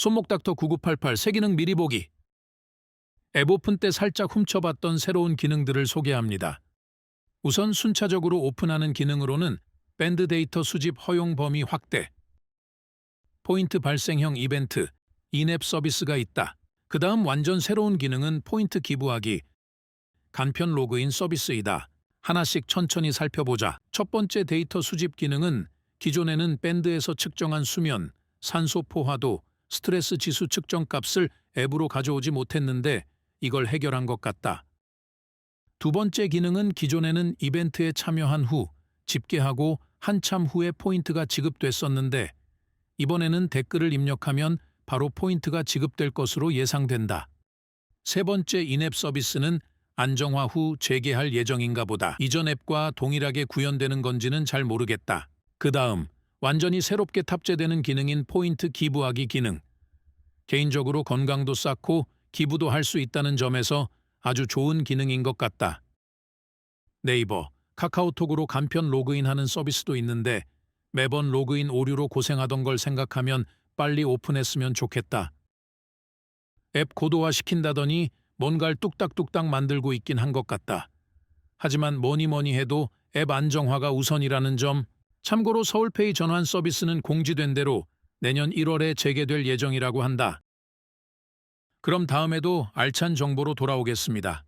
손목닥터 9988 새기능 미리 보기. 앱 오픈 때 살짝 훔쳐봤던 새로운 기능들을 소개합니다. 우선 순차적으로 오픈하는 기능으로는 밴드 데이터 수집 허용 범위 확대, 포인트 발생형 이벤트, 인앱 서비스가 있다. 그 다음 완전 새로운 기능은 포인트 기부하기, 간편 로그인 서비스이다. 하나씩 천천히 살펴보자. 첫 번째 데이터 수집 기능은 기존에는 밴드에서 측정한 수면, 산소 포화도, 스트레스 지수 측정 값을 앱으로 가져오지 못했는데 이걸 해결한 것 같다. 두 번째 기능은 기존에는 이벤트에 참여한 후 집계하고 한참 후에 포인트가 지급됐었는데 이번에는 댓글을 입력하면 바로 포인트가 지급될 것으로 예상된다. 세 번째 인앱 서비스는 안정화 후 재개할 예정인가 보다. 이전 앱과 동일하게 구현되는 건지는 잘 모르겠다. 그 다음, 완전히 새롭게 탑재되는 기능인 포인트 기부하기 기능. 개인적으로 건강도 쌓고 기부도 할 수 있다는 점에서 아주 좋은 기능인 것 같다. 네이버, 카카오톡으로 간편 로그인하는 서비스도 있는데 매번 로그인 오류로 고생하던 걸 생각하면 빨리 오픈했으면 좋겠다. 앱 고도화 시킨다더니 뭔가를 뚝딱뚝딱 만들고 있긴 한 것 같다. 하지만 뭐니 뭐니 해도 앱 안정화가 우선이라는 점, 참고로 서울페이 전환 서비스는 공지된 대로 내년 1월에 재개될 예정이라고 한다. 그럼 다음에도 알찬 정보로 돌아오겠습니다.